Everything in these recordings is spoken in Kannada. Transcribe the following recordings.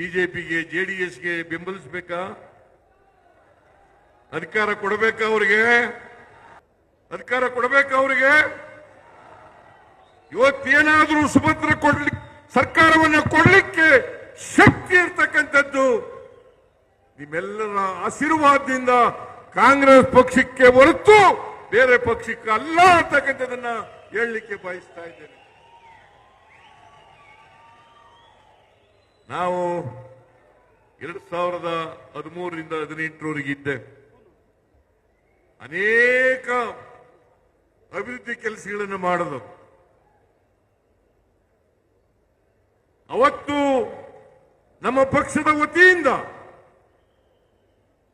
ಬಿಜೆಪಿಗೆ, ಜೆಡಿಎಸ್ಗೆ ಬೆಂಬಲಿಸಬೇಕಾ? ಅಧಿಕಾರ ಕೊಡಬೇಕಾ ಅವರಿಗೆ? ಅಧಿಕಾರ ಕೊಡಬೇಕಾ ಅವರಿಗೆ? ಇವತ್ತೇನಾದರೂ ಸುಭದ್ರ ಕೊಡ್ಲಿಕ್ಕೆ ಸರ್ಕಾರವನ್ನು ಕೊಡಲಿಕ್ಕೆ ಶಕ್ತಿ ಇರ್ತಕ್ಕಂಥದ್ದು ನಿಮ್ಮೆಲ್ಲರ ಆಶೀರ್ವಾದದಿಂದ ಕಾಂಗ್ರೆಸ್ ಪಕ್ಷಕ್ಕೆ ಹೊರತು ಬೇರೆ ಪಕ್ಷಕ್ಕೆ ಅಲ್ಲ ಅಂತಕ್ಕಂಥದನ್ನ ಹೇಳಲಿಕ್ಕೆ ಬಯಸ್ತಾ ಇದ್ದೇನೆ. ನಾವು ಎರಡು ಸಾವಿರದ ಹದಿಮೂರರಿಂದ ಹದಿನೆಂಟರವರೆಗೆ ಇದ್ದೆ. ಅನೇಕ ಅಭಿವೃದ್ಧಿ ಕೆಲಸಗಳನ್ನು ಮಾಡಿದ್ರು ಅವತ್ತು ನಮ್ಮ ಪಕ್ಷದ ವತಿಯಿಂದ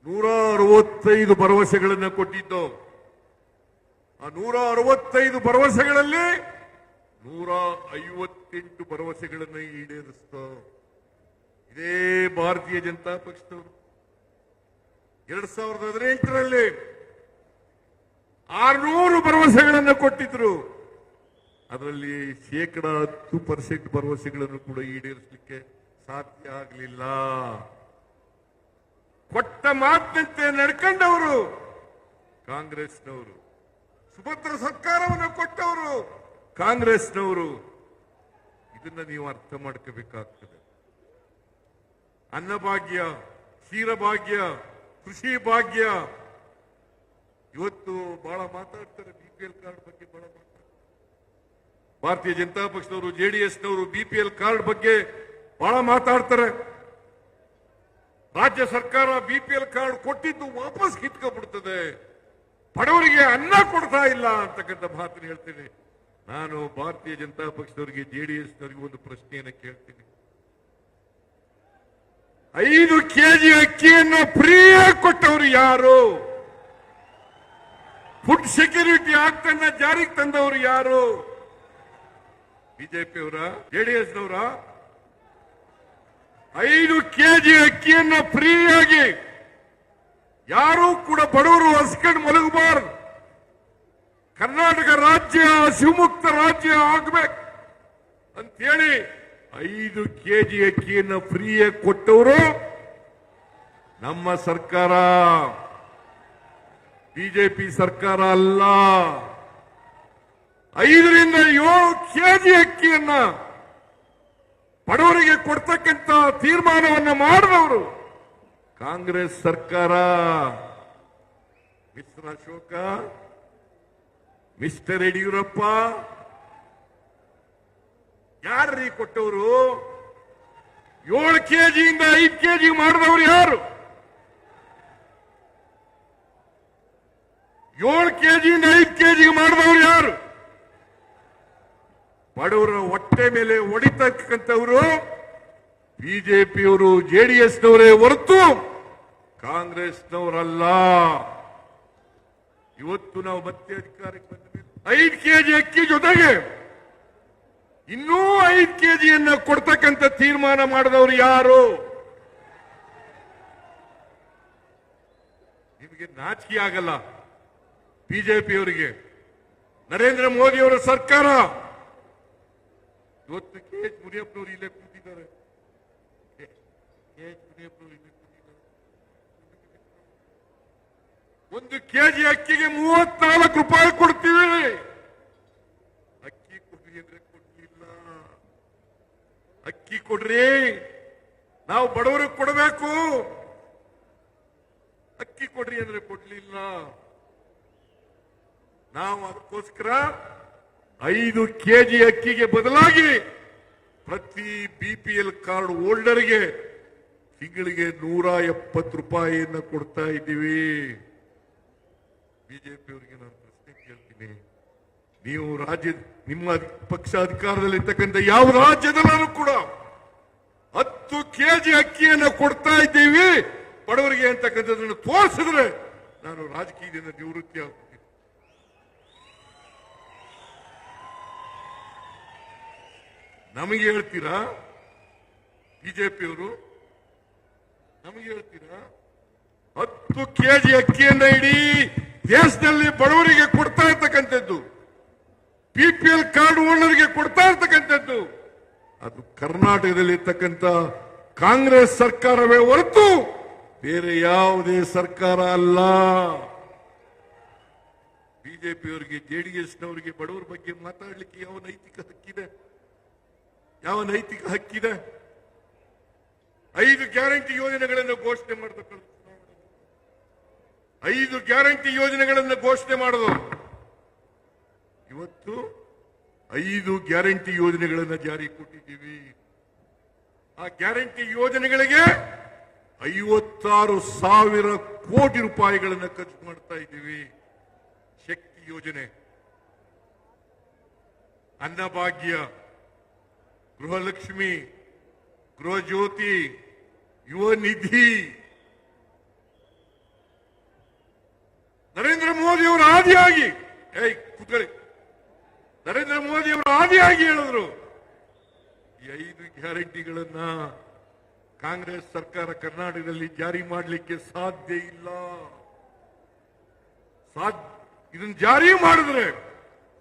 ನೂರ ಅರವತ್ತೈದು ಭರವಸೆಗಳನ್ನು ಕೊಟ್ಟಿದ್ದು ಆ ನೂರ ಅರವತ್ತೈದು ಭರವಸೆಗಳಲ್ಲಿ ನೂರ ಐವತ್ತೆಂಟು ಭರವಸೆಗಳನ್ನು ಈಡೇರಿಸ್ತ. ಇದೇ ಭಾರತೀಯ ಜನತಾ ಪಕ್ಷದವರು. ಎರಡ್ ಸಾವಿರದ ಹದಿನೆಂಟರಲ್ಲಿ ಆರ್ನೂರು ಭರವಸೆಗಳನ್ನು ಕೊಟ್ಟಿದ್ರು. ಅದರಲ್ಲಿ ಶೇಕಡ ಹತ್ತು ಪರ್ಸೆಂಟ್ ಭರವಸೆಗಳನ್ನು ಕೂಡ ಈಡೇರಿಸಲಿಕ್ಕೆ ಸಾಧ್ಯ ಆಗಲಿಲ್ಲ. ಕೊಟ್ಟ ಮಾತಿನಂತೆ ನಡ್ಕೊಂಡವರು ಕಾಂಗ್ರೆಸ್ನವರು. ಸುಭದ್ರ ಸರ್ಕಾರವನ್ನು ಕೊಟ್ಟವರು ಕಾಂಗ್ರೆಸ್ನವರು. ಇದನ್ನ ನೀವು ಅರ್ಥ ಮಾಡ್ಕೋಬೇಕಾಗ್ತದೆ. ಅನ್ನಭಾಗ್ಯ, ಕ್ಷೀರಭಾಗ್ಯ, ಕೃಷಿ ಭಾಗ್ಯ. ಇವತ್ತು ಬಹಳ ಮಾತಾಡ್ತಾರೆ ಬಿಪಿಎಲ್ ಕಾರ್ಡ್ ಬಗ್ಗೆ ಬಹಳ ಮಾತಾಡ್ತಾರೆ. ಭಾರತೀಯ ಜನತಾ ಪಕ್ಷದವರು ಜೆಡಿಎಸ್ನವರು ಬಿಪಿಎಲ್ ಕಾರ್ಡ್ ಬಗ್ಗೆ ಬಹಳ ಮಾತಾಡ್ತಾರೆ. ರಾಜ್ಯ ಸರ್ಕಾರ ಬಿಪಿಎಲ್ ಕಾರ್ಡ್ ಕೊಟ್ಟಿದ್ದು ವಾಪಸ್ ಕಿತ್ಕೊಂಡ್ಬಿಡ್ತದೆ. ಬಡವರಿಗೆ ಅನ್ನ ಕೊಡ್ತಾ ಇಲ್ಲ ಅಂತಕ್ಕಂಥ ಮಾತನ್ನು ಹೇಳ್ತೀನಿ. ನಾನು ಭಾರತೀಯ ಜನತಾ ಪಕ್ಷದವರಿಗೆ ಜೆಡಿಎಸ್ನವರಿಗೆ ಒಂದು ಪ್ರಶ್ನೆಯನ್ನು ಕೇಳ್ತೀನಿ. ಐದು ಕೆಜಿ ಅಕ್ಕಿಯನ್ನು ಫ್ರೀಯಾಗಿ ಕೊಟ್ಟವರು ಯಾರು? ಫುಡ್ ಸೆಕ್ಯೂರಿಟಿ ಆಕ್ಟ್ ಅನ್ನ ಜಾರಿಗೆ ತಂದವರು ಯಾರು? ಬಿಜೆಪಿಯವರ ಜೆಡಿಎಸ್ನವರ ಐದು ಕೆಜಿ ಅಕ್ಕಿಯನ್ನ ಫ್ರೀಯಾಗಿ ಯಾರೂ ಕೂಡ ಬಡವರು ಹಸ್ಕೊಂಡು ಮಲಗಬಾರದು. ಕರ್ನಾಟಕ ರಾಜ್ಯ ಶಿವಮುಕ್ತ ರಾಜ್ಯ ಆಗ್ಬೇಕು. ಅಂತೇಳಿ ಐದು ಕೆಜಿ ಅಕ್ಕಿಯನ್ನು ಫ್ರೀಯಾಗಿ ಕೊಟ್ಟವರು ನಮ್ಮ ಸರ್ಕಾರ. ಬಿಜೆಪಿ ಸರ್ಕಾರ ಅಲ್ಲ. ಐದರಿಂದ ಏಳು ಕೆಜಿ ಅಕ್ಕಿಯನ್ನ ಬಡವರಿಗೆ ಕೊಡ್ತಕ್ಕಂತ ತೀರ್ಮಾನವನ್ನು ಮಾಡಿದವರು ಕಾಂಗ್ರೆಸ್ ಸರ್ಕಾರ. ಮಿಸ್ಟರ್ ಅಶೋಕ, ಮಿಸ್ಟರ್ ಯಡಿಯೂರಪ್ಪ ಯಾರ್ರೀ ಕೊಟ್ಟವರು? ಏಳು ಕೆಜಿಯಿಂದ ಐದು ಕೆಜಿ ಮಾಡಿದವರು ಯಾರು? ಏಳು ಕೆಜಿಯಿಂದ ಐದು ಕೆಜಿ ಮಾಡಿದವರು ಯಾರು? ಬಡವರ ಹೊಟ್ಟೆ ಮೇಲೆ ಹೊಡಿತಕ್ಕಂಥವರು ಬಿಜೆಪಿಯವರು ಜೆಡಿಎಸ್ನವರೇ ಹೊರತು ಕಾಂಗ್ರೆಸ್ನವರಲ್ಲ. ಇವತ್ತು ನಾವು ಮತ್ತೆ ಅಧಿಕಾರಕ್ಕೆ ಬಂದ ಮೇಲೆ ಐದು ಕೆಜಿ ಅಕ್ಕಿ ಜೊತೆಗೆ ಇನ್ನೂ ಐದು ಕೆಜಿಯನ್ನು ಕೊಡ್ತಕ್ಕಂಥ ತೀರ್ಮಾನ ಮಾಡಿದವರು ಯಾರು? ನಿಮಗೆ ನಾಚಿಕೆ ಆಗಲ್ಲ ಬಿಜೆಪಿಯವರಿಗೆ. ನರೇಂದ್ರ ಮೋದಿ ಅವರ ಸರ್ಕಾರ. ಇವತ್ತು ಕೆ ಎಚ್ ಮುನಿಯಪ್ಪನವರು ಇಲ್ಲೇ ಕೂತಿದ್ದಾರೆ. ಕೆ ಎಚ್ ಮುನಿಯಪ್ಪನವರು ಇಲ್ಲೇ ಒಂದು ಕೆಜಿ ಅಕ್ಕಿಗೆ ಮೂವತ್ನಾಲ್ಕು ರೂಪಾಯಿ ಕೊಡ್ತೀವಿ ಅಕ್ಕಿ ಕೊಡ್ರಿ ಅಂದ್ರೆ ಕೊಡ್ಲಿಲ್ಲ ಅಕ್ಕಿ ಕೊಡ್ರಿ. ನಾವು ಬಡವರಿಗೆ ಕೊಡಬೇಕು. ಅಕ್ಕಿ ಕೊಡ್ರಿ ಅಂದ್ರೆ ಕೊಡ್ಲಿಲ್ಲ. ನಾವು ಅದಕ್ಕೋಸ್ಕರ ಐದು ಕೆಜಿ ಅಕ್ಕಿಗೆ ಬದಲಾಗಿ ಪ್ರತಿ ಬಿಪಿಎಲ್ ಕಾರ್ಡ್ ಹೋಲ್ಡರ್ಗೆ ತಿಂಗಳಿಗೆ ನೂರ ಎಪ್ಪತ್ತು ರೂಪಾಯಿಯನ್ನು ಕೊಡ್ತಾ ಇದ್ದೀವಿ. ಬಿಜೆಪಿಯವರಿಗೆ ನಾನು ಪ್ರಶ್ನೆ ಕೇಳ್ತೀನಿ. ನೀವು ರಾಜ್ಯ, ನಿಮ್ಮ ಪಕ್ಷ ಅಧಿಕಾರದಲ್ಲಿರ್ತಕ್ಕಂಥ ಯಾವ ರಾಜ್ಯದಲ್ಲೂ ಕೂಡ ಹತ್ತು ಕೆಜಿ ಅಕ್ಕಿಯನ್ನು ಕೊಡ್ತಾ ಇದ್ದೀವಿ. ಬಡವರಿಗೆ ಅಂತಕ್ಕಂಥದ್ದನ್ನು ತೋರಿಸಿದ್ರೆ ನಾನು ರಾಜಕೀಯದಿಂದ ನಿವೃತ್ತಿ ಆಗ್ತೀನಿ. ನಮಗೆ ಹೇಳ್ತೀರಾ? ಬಿಜೆಪಿಯವರು? ನಮಗೆ ಹೇಳ್ತೀರಾ? ಹತ್ತು ಕೆಜಿ ಅಕ್ಕಿಯನ್ನ ಇಡೀ ದೇಶದಲ್ಲಿ ಬಡವರಿಗೆ ಕೊಡ್ತಾ ಇರ್ತಕ್ಕಂಥದ್ದು. ಬಿಪಿಎಲ್ ಕಾರ್ಡ್ ಓನರ್ಗೆ ಕೊಡ್ತಾ ಇರ್ತಕ್ಕಂಥದ್ದು. ಅದು ಕರ್ನಾಟಕದಲ್ಲಿ ಇರ್ತಕ್ಕಂಥ ಕಾಂಗ್ರೆಸ್ ಸರ್ಕಾರವೇ ಹೊರತು ಬೇರೆ ಯಾವುದೇ ಸರ್ಕಾರ ಅಲ್ಲ. ಬಿಜೆಪಿಯವರಿಗೆ ಜೆಡಿಎಸ್ನವರಿಗೆ ಬಡವರ ಬಗ್ಗೆ ಮಾತಾಡಲಿಕ್ಕೆ ಯಾವ ನೈತಿಕ ಹಕ್ಕಿದೆ? ಯಾವ ನೈತಿಕ ಹಕ್ಕಿದೆ? ಐದು ಗ್ಯಾರಂಟಿ ಯೋಜನೆಗಳನ್ನು ಘೋಷಣೆ ಮಾಡತಕ್ಕಂಥ ಐದು ಗ್ಯಾರಂಟಿ ಯೋಜನೆಗಳನ್ನು ಘೋಷಣೆ ಮಾಡೋದು ಇವತ್ತು ಐದು ಗ್ಯಾರಂಟಿ ಯೋಜನೆಗಳನ್ನು ಜಾರಿ ಕೊಟ್ಟಿದ್ದೀವಿ. ಆ ಗ್ಯಾರಂಟಿ ಯೋಜನೆಗಳಿಗೆ ಐವತ್ತಾರು ಸಾವಿರ ಕೋಟಿ ರೂಪಾಯಿಗಳನ್ನು ಖರ್ಚು ಮಾಡ್ತಾ ಇದ್ದೀವಿ. ಶಕ್ತಿ ಯೋಜನೆ. ಅನ್ನಭಾಗ್ಯ, ಗೃಹಲಕ್ಷ್ಮಿ, ಗೃಹಜ್ಯೋತಿ, ಯುವ ನಿಧಿ. ನರೇಂದ್ರ ಮೋದಿ ಅವರು ಆದಿಯಾಗಿ, ಏಯ್ ನರೇಂದ್ರ ಮೋದಿ ಅವರು ಆದಿಯಾಗಿ ಹೇಳಿದ್ರು, ಈ ಐದು ಗ್ಯಾರಂಟಿಗಳನ್ನ ಕಾಂಗ್ರೆಸ್ ಸರ್ಕಾರ ಕರ್ನಾಟಕದಲ್ಲಿ ಜಾರಿ ಮಾಡಲಿಕ್ಕೆ ಸಾಧ್ಯ ಇಲ್ಲ. ಇದನ್ನ ಜಾರಿ ಮಾಡಿದ್ರೆ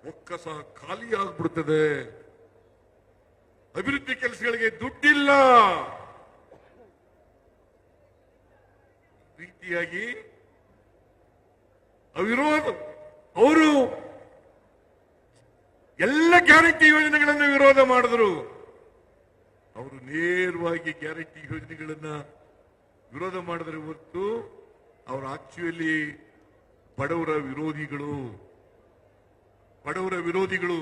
ಒಕ್ಕಸ ಖಾಲಿ ಆಗ್ಬಿಡ್ತದೆ. ಅಭಿವೃದ್ಧಿ ಕೆಲಸಗಳಿಗೆ ದುಡ್ಡಿಲ್ಲ. ರೀತಿಯಾಗಿ ಅವಿರೋಧ, ಅವರು ಎಲ್ಲ ಗ್ಯಾರಂಟಿ ಯೋಜನೆಗಳನ್ನು ವಿರೋಧ ಮಾಡಿದ್ರು. ಅವರು ನೇರವಾಗಿ ಗ್ಯಾರಂಟಿ ಯೋಜನೆಗಳನ್ನ ವಿರೋಧ ಮಾಡಿದ್ರೆ ಹೊತ್ತು ಅವರು ಆಕ್ಚುಯಲಿ ಬಡವರ ವಿರೋಧಿಗಳು ಬಡವರ ವಿರೋಧಿಗಳು